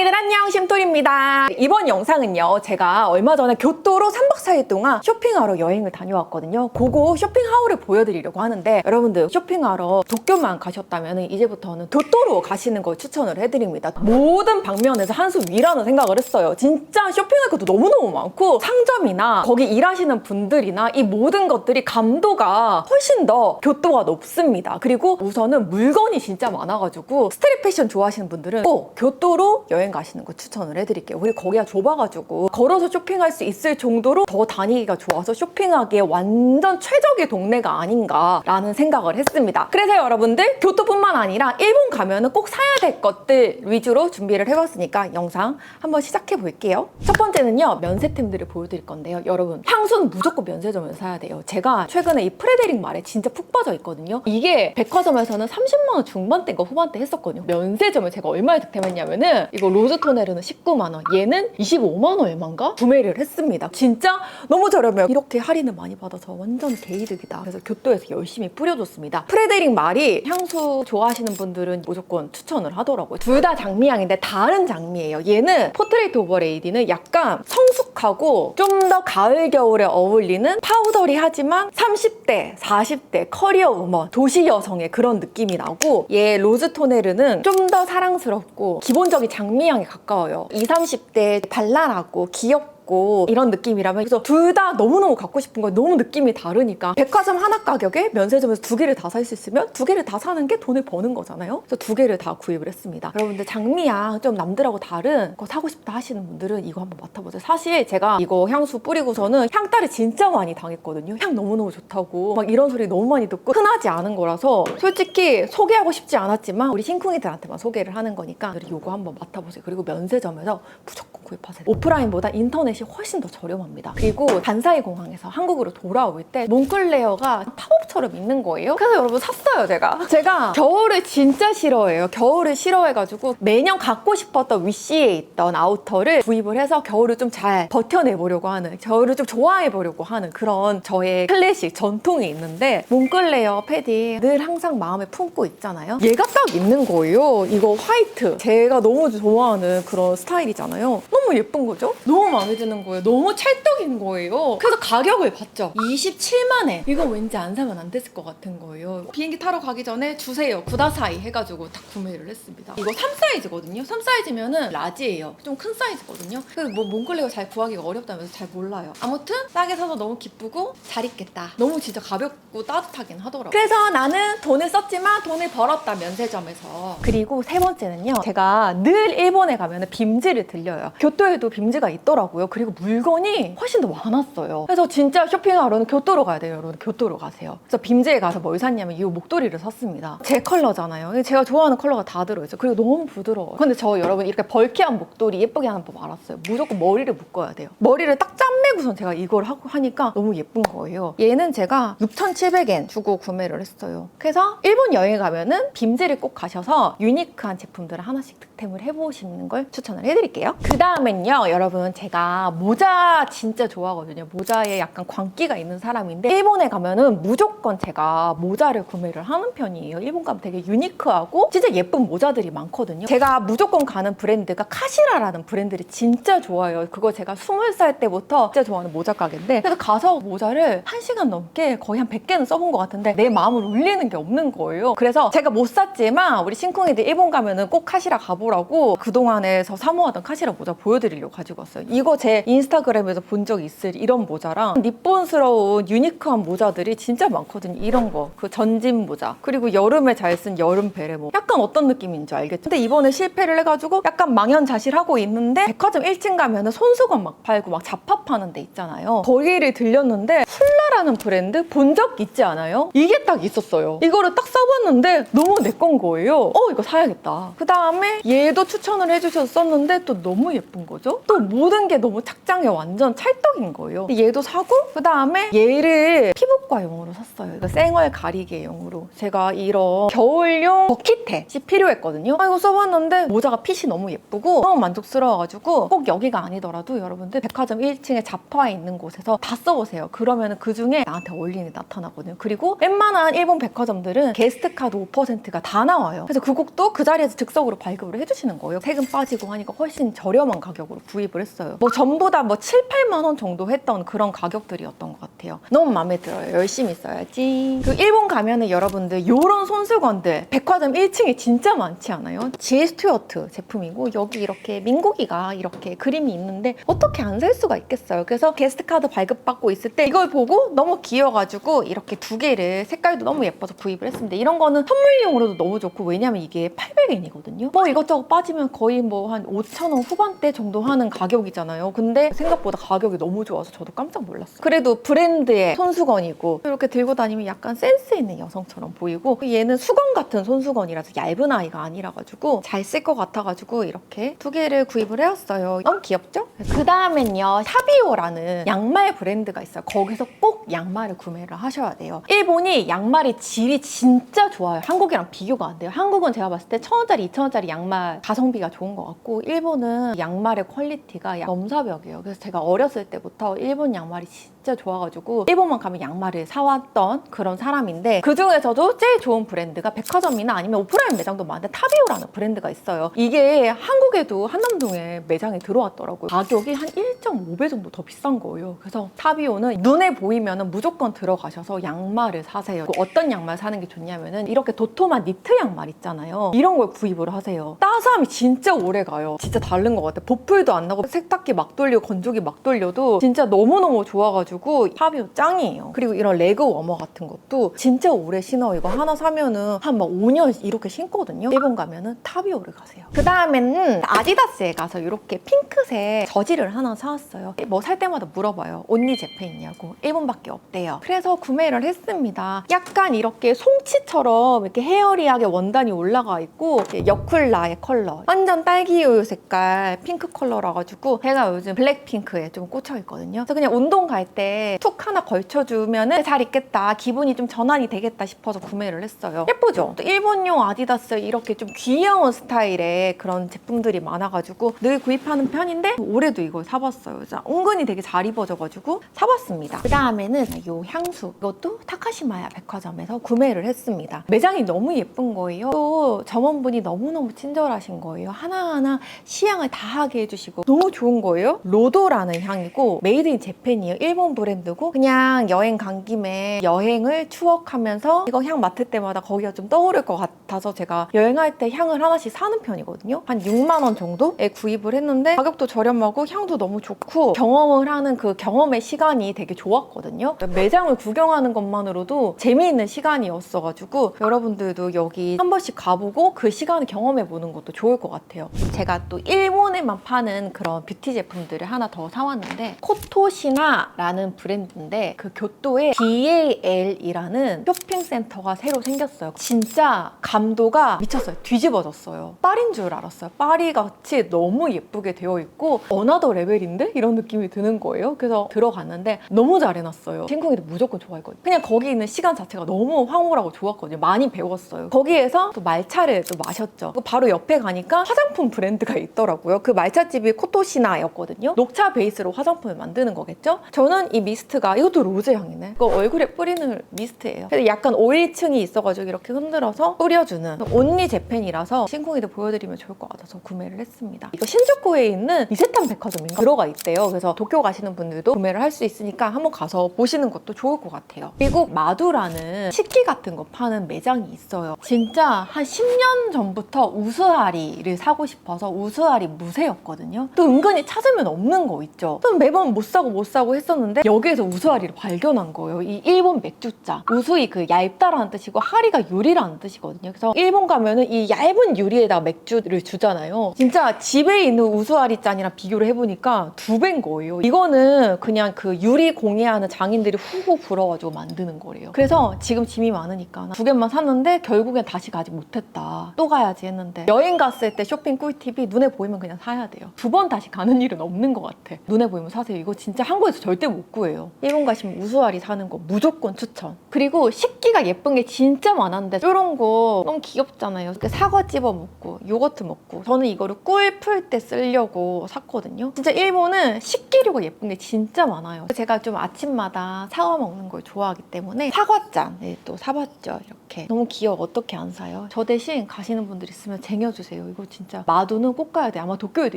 언니들 안녕 심토리입니다. 이번 영상은요 제가 얼마 전에 교토로 3박 4일 동안 쇼핑하러 여행을 다녀왔거든요. 그거 쇼핑하울을 보여드리려고 하는데 여러분들 쇼핑하러 도쿄만 가셨다면 이제부터는 교토로 가시는 걸 추천을 해드립니다. 모든 방면에서 한 수 위라는 생각을 했어요. 진짜 쇼핑할 것도 너무너무 많고 상점이나 거기 일하시는 분들이나 이 모든 것들이 감도가 훨씬 더 교토가 높습니다. 그리고 우선은 물건이 진짜 많아가지고 스트릿 패션 좋아하시는 분들은 꼭 교토로 여행 가시는 거 추천을 해드릴게요. 그리고 거기가 좁아가지고 걸어서 쇼핑할 수 있을 정도로 더 다니기가 좋아서 쇼핑하기에 완전 최적의 동네가 아닌가라는 생각을 했습니다. 그래서 여러분들 교토뿐만 아니라 일본 가면은 꼭 사야 될 것들 위주로 준비를 해봤으니까 영상 한번 시작해 볼게요. 첫 번째는요 면세템들을 보여드릴 건데요. 여러분 향수는 무조건 면세점에서 사야 돼요. 제가 최근에 이 프레데릭 말에 진짜 푹 빠져 있거든요. 이게 백화점에서는 30만 원 중반대인가 후반대 했었거든요. 면세점을 제가 얼마에 득템했냐면은 이거 로즈 토네르는 19만 원, 얘는 25만 원 얼마인가 구매를 했습니다. 진짜 너무 저렴해요. 이렇게 할인을 많이 받아서 완전 개이득이다. 그래서 교토에서 열심히 뿌려줬습니다. 프레데릭 말이 향수 좋아하시는 분들은 무조건 추천을 하더라고요. 둘 다 장미향인데 다른 장미예요. 얘는 포트레이트 오버 레이디는 약간 성숙하고 좀 더 가을 겨울에 어울리는 파우더리 하지만 30대, 40대 커리어 우먼 도시 여성의 그런 느낌이 나고 얘 로즈 토네르는 좀 더 사랑스럽고 기본적인 장미 향에 가까워요. 20, 30대 발랄하고 귀엽고 이런 느낌이라면 그래서 둘 다 너무너무 갖고 싶은 거예요. 너무 느낌이 다르니까 백화점 하나 가격에 면세점에서 두 개를 다 살 수 있으면 두 개를 다 사는 게 돈을 버는 거잖아요. 그래서 두 개를 다 구입을 했습니다. 여러분들 장미향 좀 남들하고 다른 거 사고 싶다 하시는 분들은 이거 한번 맡아보세요. 사실 제가 이거 향수 뿌리고서는 향따를 진짜 많이 당했거든요. 향 너무너무 좋다고 막 이런 소리 너무 많이 듣고 흔하지 않은 거라서 솔직히 소개하고 싶지 않았지만 우리 신쿵이들한테만 소개를 하는 거니까 이거 한번 맡아보세요. 그리고 면세점에서 무조건 구입하세요. 오프라인보다 인터넷이 훨씬 더 저렴합니다. 그리고 반사이 공항에서 한국으로 돌아올 때 몽클레어가 팝업처럼 있는 거예요. 그래서 여러분 샀어요, 제가. 제가 겨울을 진짜 싫어해요. 겨울을 싫어해가지고 매년 갖고 싶었던 위시에 있던 아우터를 구입을 해서 겨울을 좀 잘 버텨내보려고 하는, 겨울을 좀 좋아해보려고 하는 그런 저의 클래식 전통이 있는데 몽클레어 패디 늘 항상 마음에 품고 있잖아요. 얘가 딱 있는 거예요. 이거 화이트. 제가 너무 좋아하는 그런 스타일이잖아요. 너무 예쁜 거죠? 너무 마음에 드는 거예요. 너무 찰떡인 거예요. 그래서 가격을 봤죠. 27만에. 이거 왠지 안 사면 안 됐을 것 같은 거예요. 비행기 타러 가기 전에 주세요. 구다사이 해가지고 딱 구매를 했습니다. 이거 3 사이즈거든요. 3 사이즈면은 라지예요. 좀 큰 사이즈거든요. 그래서 뭐 몽클레어 잘 구하기가 어렵다면서 잘 몰라요. 아무튼 싸게 사서 너무 기쁘고 잘 입겠다. 너무 진짜 가볍고 따뜻하긴 하더라고요. 그래서 나는 돈을 썼지만 돈을 벌었다 면세점에서. 그리고 세 번째는요. 제가 늘 일본에 가면 빔즈를 들려요. 교토에도 빔즈가 있더라고요. 그리고 물건이 훨씬 더 많았어요. 그래서 진짜 쇼핑하러는 교토로 가야 돼요, 여러분. 교토로 가세요. 그래서 빔즈에 가서 뭘 샀냐면 이 목도리를 샀습니다. 제 컬러잖아요. 제가 좋아하는 컬러가 다 들어있어요. 그리고 너무 부드러워요. 근데 저 여러분 이렇게 벌키한 목도리 예쁘게 하는 법 알았어요. 무조건 머리를 묶어야 돼요. 머리를 딱 짠매고선 제가 이걸 하고 하니까 너무 예쁜 거예요. 얘는 제가 6,700엔 주고 구매를 했어요. 그래서 일본 여행 가면은 빔즈를 꼭 가셔서 유니크한 제품들을 하나씩 득템을 해보시는 걸 추천을 해드릴게요. 그 다음엔요, 여러분 제가 모자 진짜 좋아하거든요. 모자에 약간 광기가 있는 사람인데 일본에 가면은 무조건 제가 모자를 구매를 하는 편이에요. 일본 가면 되게 유니크하고 진짜 예쁜 모자들이 많거든요. 제가 무조건 가는 브랜드가 카시라라는 브랜드를 진짜 좋아해요. 그거 제가 20살 때부터 진짜 좋아하는 모자 가게인데 그래서 가서 모자를 1시간 넘게 거의 한 100개는 써본 것 같은데 내 마음을 울리는 게 없는 거예요. 그래서 제가 못 샀지만 우리 신쿵이들 일본 가면은 꼭 카시라 가보라고 그동안에서 사모하던 카시라 모자 보여드리려고 가지고 왔어요. 이거 제 인스타그램에서 본 적 있을 이런 모자랑 니폰스러운 유니크한 모자들이 진짜 많거든요. 이런 거. 그 전진 모자. 그리고 여름에 잘 쓴 여름 베레모. 약간 어떤 느낌인지 알겠죠? 근데 이번에 실패를 해가지고 약간 망연자실하고 있는데 백화점 1층 가면은 손수건 막 팔고 막 잡합하는 데 있잖아요. 거기를 들렸는데 훌라라는 브랜드 본 적 있지 않아요? 이게 딱 있었어요. 이거를 딱 써봤는데 너무 내 건 거예요. 어 이거 사야겠다. 그 다음에 얘도 추천을 해주셔서 썼는데 또 너무 예쁜 거죠? 또 모든 게 너무 너무 착장이 완전 찰떡인 거예요. 얘도 사고 그 다음에 얘를 피부과용으로 샀어요. 이거 생얼 가리개용으로. 제가 이런 겨울용 버킷햇이 필요했거든요. 아, 이거 써봤는데 모자가 핏이 너무 예쁘고 너무 만족스러워가지고 꼭 여기가 아니더라도 여러분들 백화점 1층에 잡화에 있는 곳에서 다 써보세요. 그러면 그 중에 나한테 어울리는 게 나타나거든요. 그리고 웬만한 일본 백화점들은 게스트 카드 5%가 다 나와요. 그래서 그 곡도 그 자리에서 즉석으로 발급을 해주시는 거예요. 세금 빠지고 하니까 훨씬 저렴한 가격으로 구입을 했어요. 뭐 전부 다 뭐 7, 8만 원 정도 했던 그런 가격들이었던 것 같아요. 너무 마음에 들어요. 열심히 써야지. 그 일본 가면은 여러분들 요런 손수건들 백화점 1층에 진짜 많지 않아요? 지에 스튜어트 제품이고 여기 이렇게 민고기가 이렇게 그림이 있는데 어떻게 안 살 수가 있겠어요. 그래서 게스트 카드 발급받고 있을 때 이걸 보고 너무 귀여워가지고 이렇게 두 개를 색깔도 너무 예뻐서 구입을 했습니다. 이런 거는 선물용으로도 너무 좋고 왜냐면 이게 800엔이거든요. 뭐 이것저것 빠지면 거의 뭐 한 5,000원 후반대 정도 하는 가격이잖아요. 근데 생각보다 가격이 너무 좋아서 저도 깜짝 놀랐어요. 그래도 브랜드의 손수건이고 이렇게 들고 다니면 약간 센스 있는 여성처럼 보이고 얘는 수건 같은 손수건이라서 얇은 아이가 아니라 가지고 잘 쓸 것 같아 가지고 이렇게 두 개를 구입을 해왔어요. 너무 귀엽죠? 그 다음엔요 샤비오라는 양말 브랜드가 있어요. 거기서 꼭 양말을 구매를 하셔야 돼요. 일본이 양말의 질이 진짜 좋아요. 한국이랑 비교가 안 돼요. 한국은 제가 봤을 때 1,000원짜리, 2,000원짜리 양말 가성비가 좋은 것 같고 일본은 양말의 퀄리티가 넘사벽 이에요. 그래서 제가 어렸을 때부터 일본 양말이 진짜 좋아가지고 일본만 가면 양말을 사왔던 그런 사람인데 그 중에서도 제일 좋은 브랜드가 백화점이나 아니면 오프라인 매장도 많은데 타비오라는 브랜드가 있어요. 이게 한국에도 한남동에 매장에 들어왔더라고요. 가격이 한 1.5배 정도 더 비싼 거예요. 그래서 타비오는 눈에 보이면 무조건 들어가셔서 양말을 사세요. 그 어떤 양말 사는 게 좋냐면은 이렇게 도톰한 니트 양말 있잖아요. 이런 걸 구입을 하세요. 따스함이 진짜 오래 가요. 진짜 다른 것 같아요. 보풀도 안 나고 세탁기 막 돌리고 건조기 막 돌려도 진짜 너무너무 좋아가지고 타비오 짱이에요. 그리고 이런 레그 워머 같은 것도 진짜 오래 신어. 이거 하나 사면은 한 막 5년 이렇게 신거든요. 일본 가면은 타비오를 가세요. 그 다음에는 아디다스에 가서 이렇게 핑크색 저지를 하나 사왔어요. 뭐 살 때마다 물어봐요. 언니 제페 있냐고. 일본밖에 없대요. 그래서 구매를 했습니다. 약간 이렇게 송치처럼 이렇게 헤어리하게 원단이 올라가 있고 여쿨라의 컬러. 완전 딸기우유 색깔 핑크 컬러라 가지고 제가 요즘 블랙핑크에 좀 꽂혀 있거든요. 그래서 그냥 운동 갈 때 툭 하나 걸쳐주면은 잘 입겠다. 기분이 좀 전환이 되겠다 싶어서 구매를 했어요. 예쁘죠? 또 일본용 아디다스 이렇게 좀 귀여운 스타일의 그런 제품들이 많아가지고 늘 구입하는 편인데 올해도 이걸 사봤어요. 그래서 은근히 되게 잘 입어져가지고 사봤습니다. 그 다음에는 이 향수. 이것도 타카시마야 백화점에서 구매를 했습니다. 매장이 너무 예쁜 거예요. 또 점원분이 너무너무 친절하신 거예요. 하나하나 시향을 다 하게 해주시고 너무 좋은 거예요. 로도라는 향이고 메이드 인 재팬이에요. 일본 브랜드고 그냥 여행 간 김에 여행을 추억하면서 이거 향 맡을 때마다 거기가 좀 떠오를 것 같아서 제가 여행할 때 향을 하나씩 사는 편이거든요. 한 6만 원 정도에 구입을 했는데 가격도 저렴하고 향도 너무 좋고 경험을 하는 그 경험의 시간이 되게 좋았거든요. 매장을 구경하는 것만으로도 재미있는 시간이었어가지고 여러분들도 여기 한 번씩 가보고 그 시간을 경험해 보는 것도 좋을 것 같아요. 제가 또 일본에만 파는 그런 뷰티 제품 들을 하나 더 사왔는데 코토시나라는 브랜드인데 그 교토에 DAL이라는 쇼핑센터가 새로 생겼어요. 진짜 감도가 미쳤어요. 뒤집어졌어요. 파리인 줄 알았어요. 파리 같이 너무 예쁘게 되어 있고 어나더 레벨인데 이런 느낌이 드는 거예요. 그래서 들어갔는데 너무 잘 해놨어요. 신궁이도 무조건 좋아했거든요. 그냥 거기 있는 시간 자체가 너무 황홀하고 좋았거든요. 많이 배웠어요. 거기에서 또 말차를 또 마셨죠. 그 바로 옆에 가니까 화장품 브랜드가 있더라고요. 그 말차집이 코토시나였거든요. 녹차 베이스로 화장품을 만드는 거겠죠? 저는 이 미스트가 이것도 로즈 향이네. 이거 얼굴에 뿌리는 미스트예요. 그래서 약간 오일층이 있어가지고 이렇게 흔들어서 뿌려주는 온리 제펜이라서 신궁이도 보여드리면 좋을 것 같아서 구매를 했습니다. 이거 신주쿠에 있는 이세탄 백화점인가 들어가 있대요. 그래서 도쿄 가시는 분들도 구매를 할 수 있으니까 한번 가서 보시는 것도 좋을 것 같아요. 그리고 마두라는 식기 같은 거 파는 매장이 있어요. 진짜 한 10년 전부터 우수하리를 사고 싶어서 우수하리 무쇠였거든요. 또 은근히 찾으면 없는 거 있죠. 또 매번 못 사고 못 사고 했었는데 여기에서 우수하리를 발견한 거예요. 이 일본 맥주잔. 우수이 그 얇다라는 뜻이고 하리가 유리라는 뜻이거든요. 그래서 일본 가면은 이 얇은 유리에다 맥주를 주잖아요. 진짜 집에 있는 우수하리 잔이랑 비교를 해보니까 두 배인 거예요. 이거는 그냥 그 유리 공예하는 장인들이 후후 불어가지고 만드는 거래요. 그래서 지금 짐이 많으니까 두 개만 샀는데 결국엔 다시 가지 못했다. 또 가야지 했는데 여행 갔을 때 쇼핑 꿀팁이 눈에 보이면 그냥 사야 돼요. 두 번 다시 가는 일은 없어요. 없는 것 같아. 눈에 보이면 사세요. 이거 진짜 한국에서 절대 못 구해요. 일본 가시면 우수아리 사는 거 무조건 추천. 그리고 식기가 예쁜 게 진짜 많았는데 이런 거 너무 귀엽잖아요. 사과 찝어 먹고 요거트 먹고 저는 이거를 꿀 풀 때 쓰려고 샀거든요. 진짜 일본은 식기류가 예쁜 게 진짜 많아요. 제가 좀 아침마다 사과 먹는 걸 좋아하기 때문에 사과잔 네, 또 사봤죠. 이렇게 너무 귀여워. 어떻게 안 사요? 저 대신 가시는 분들 있으면 쟁여주세요. 이거 진짜 마두는 꼭 가야 돼. 아마 도쿄에도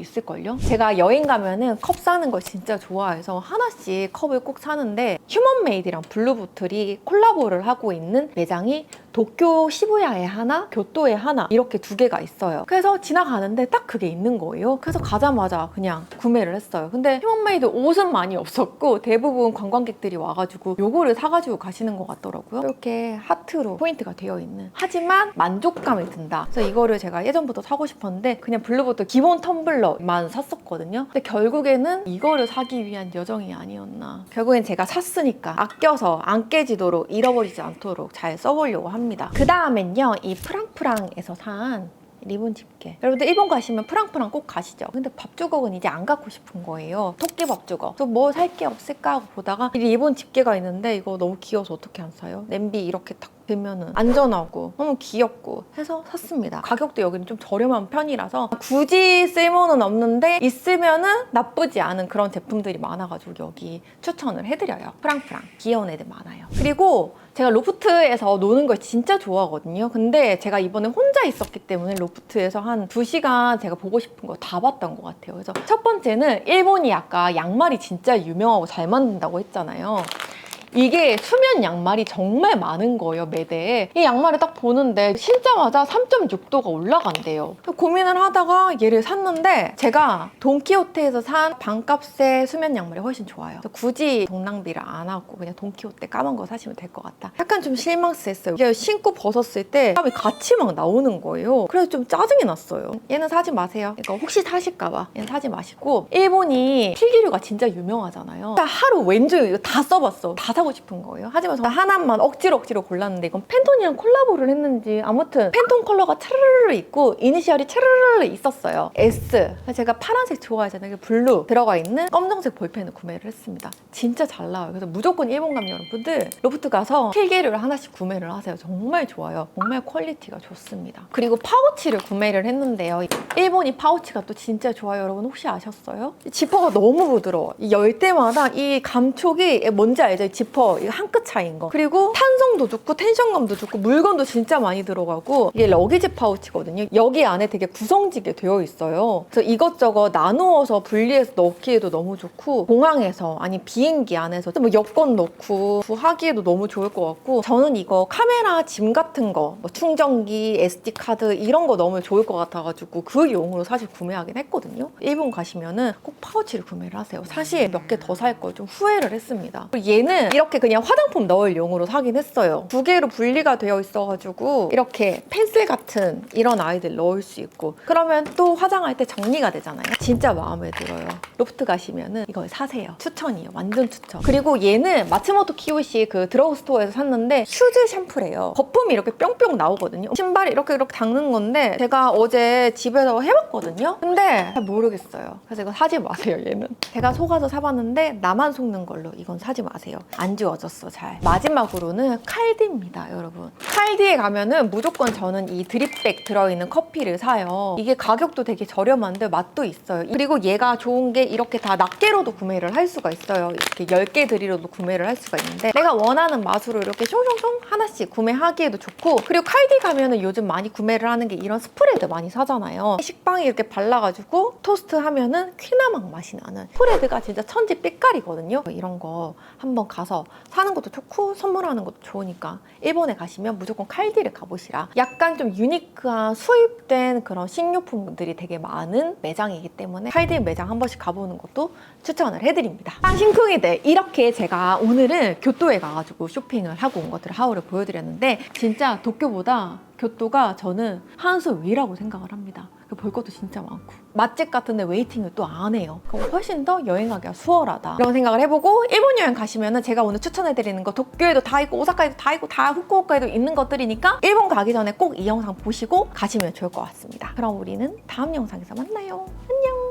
있을걸요? 제가 여행 가면 은 컵 사는 걸 진짜 좋아해서 하나씩 컵을 꼭 사는데 휴먼메이드랑 블루보틀이 콜라보를 하고 있는 매장이 도쿄 시부야에 하나, 교토에 하나 이렇게 두 개가 있어요. 그래서 지나가는데 딱 그게 있는 거예요. 그래서 가자마자 그냥 구매를 했어요. 근데 휴먼메이드 옷은 많이 없었고 대부분 관광객들이 와가지고 요거를 사가지고 가시는 것 같더라고요. 이렇게 하트로 포인트가 되어 있는. 하지만 만족감이 든다. 그래서 이거를 제가 예전부터 사고 싶었는데 그냥 블루보틀 기본 텀블러만 샀었거든요. 근데 결국에는 이거를 사기 위한 여정이 아니었나. 결국엔 제가 샀으니까 아껴서 안 깨지도록 잃어버리지 않도록 잘 써보려고 합니다. 그 다음엔요, 이 프랑프랑에서 산 리본 집게. 여러분들 일본 가시면 프랑프랑 꼭 가시죠. 근데 밥주걱은 이제 안 갖고 싶은 거예요. 토끼 밥주걱. 또 뭐 살 게 없을까 하고 보다가 이 리본 집게가 있는데 이거 너무 귀여워서 어떻게 안 사요? 냄비 이렇게 탁 들면은 안전하고 너무 귀엽고 해서 샀습니다. 가격도 여기는 좀 저렴한 편이라서 굳이 쓸모는 없는데 있으면은 나쁘지 않은 그런 제품들이 많아가지고 여기 추천을 해드려요. 프랑프랑 귀여운 애들 많아요. 그리고 제가 로프트에서 노는 걸 진짜 좋아하거든요. 근데 제가 이번에 혼자 있었기 때문에 로프트에서 한 2시간 제가 보고 싶은 거 다 봤던 것 같아요. 그래서 첫 번째는 일본이 아까 양말이 진짜 유명하고 잘 만든다고 했잖아요. 이게 수면 양말이 정말 많은 거예요, 매대에. 이 양말을 딱 보는데 신자마자 3.6도가 올라간대요. 고민을 하다가 얘를 샀는데 제가 돈키호테에서 산 반값의 수면 양말이 훨씬 좋아요. 굳이 동낭비를 안 하고 그냥 돈키호테 까만 거 사시면 될 것 같다. 약간 좀 실망스했어요. 이게 신고 벗었을 때 땀이 같이 막 나오는 거예요. 그래서 좀 짜증이 났어요. 얘는 사지 마세요. 그러니까 혹시 사실까봐 얘는 사지 마시고 일본이 필기류가 진짜 유명하잖아요. 하루 왼쪽 이거 다 써봤어. 다 사고 싶은 거예요. 하지만 저 하나만 억지로 억지로 골랐는데 이건 팬톤이랑 콜라보를 했는지 아무튼 팬톤 컬러가 차르르르 있고 이니셜이 차르르르 있었어요. S. 제가 파란색 좋아하잖아요. 이게 블루 들어가 있는 검정색 볼펜을 구매를 했습니다. 진짜 잘 나와요. 그래서 무조건 일본 가면 여러분들 로프트 가서 필기류를 하나씩 구매를 하세요. 정말 좋아요. 정말 퀄리티가 좋습니다. 그리고 파우치를 구매를 했는데요. 일본 이 파우치가 또 진짜 좋아요. 여러분 혹시 아셨어요? 이 지퍼가 너무 부드러워. 이열 때마다 이 감촉이 뭔지 알죠? 이 지퍼 이거 한 끗 차이인 거. 그리고 탄성도 좋고 텐션감도 좋고 물건도 진짜 많이 들어가고 이게 러기지 파우치거든요. 여기 안에 되게 구성지게 되어 있어요. 그래서 이것저것 나누어서 분리해서 넣기에도 너무 좋고 공항에서 아니 비행기 안에서 뭐 여권 넣고 하기에도 너무 좋을 것 같고 저는 이거 카메라 짐 같은 거, 뭐 충전기, SD 카드 이런 거 넣으면 좋을 것 같아가지고 그 용으로 사실 구매하긴 했거든요. 일본 가시면은 꼭 파우치를 구매를 하세요. 사실 몇 개 더 살 걸 좀 후회를 했습니다. 얘는 이렇게 그냥 화장품 넣을 용으로 사긴 했어요. 두 개로 분리가 되어 있어가지고 이렇게 펜슬 같은 이런 아이들 넣을 수 있고 그러면 또 화장할 때 정리가 되잖아요. 진짜 마음에 들어요. 로프트 가시면은 이걸 사세요. 추천이에요. 완전 추천. 그리고 얘는 마츠모토 키요시 그 드러그 스토어에서 샀는데 슈즈 샴푸래요. 거품이 이렇게 뿅뿅 나오거든요. 신발 이렇게 이렇게 닦는 건데 제가 어제 집에서 해봤거든요. 근데 잘 모르겠어요. 그래서 이거 사지 마세요. 얘는. 제가 속아서 사봤는데 나만 속는 걸로 이건 사지 마세요. 안 지워졌어 잘. 마지막으로는 칼디입니다, 여러분. 칼디에 가면은 무조건 저는 이 드립백 들어있는 커피를 사요. 이게 가격도 되게 저렴한데 맛도 있어요. 그리고 얘가 좋은 게 이렇게 다 낱개로도 구매를 할 수가 있어요. 이렇게 10개 들이로도 구매를 할 수가 있는데 내가 원하는 맛으로 이렇게 숑숑숑 하나씩 구매하기에도 좋고 그리고 칼디 가면은 요즘 많이 구매를 하는 게 이런 스프레드 많이 사잖아요. 식빵에 이렇게 발라가지고 토스트 하면은 퀴나막 맛이 나는 스프레드가 진짜 천지 삐깔이거든요. 이런 거 한번 가서 사는 것도 좋고 선물하는 것도 좋으니까 일본에 가시면 무조건 칼디를 가보시라. 약간 좀 유니크한 수입된 그런 식료품들이 되게 많은 매장이기 때문에 칼디 매장 한 번씩 가보는 것도 추천을 해드립니다. 아, 심쿵이들 이렇게 제가 오늘은 교토에 가가지고 쇼핑을 하고 온 것들을 하울을 보여드렸는데 진짜 도쿄보다 교토가 저는 한 수 위라고 생각을 합니다. 볼 것도 진짜 많고 맛집 같은데 웨이팅을 또 안 해요. 그럼 훨씬 더 여행하기가 수월하다. 이런 생각을 해보고 일본 여행 가시면 은 제가 오늘 추천해드리는 거 도쿄에도 다 있고 오사카에도 다 있고 다 후쿠오카에도 있는 것들이니까 일본 가기 전에 꼭 이 영상 보시고 가시면 좋을 것 같습니다. 그럼 우리는 다음 영상에서 만나요. 안녕.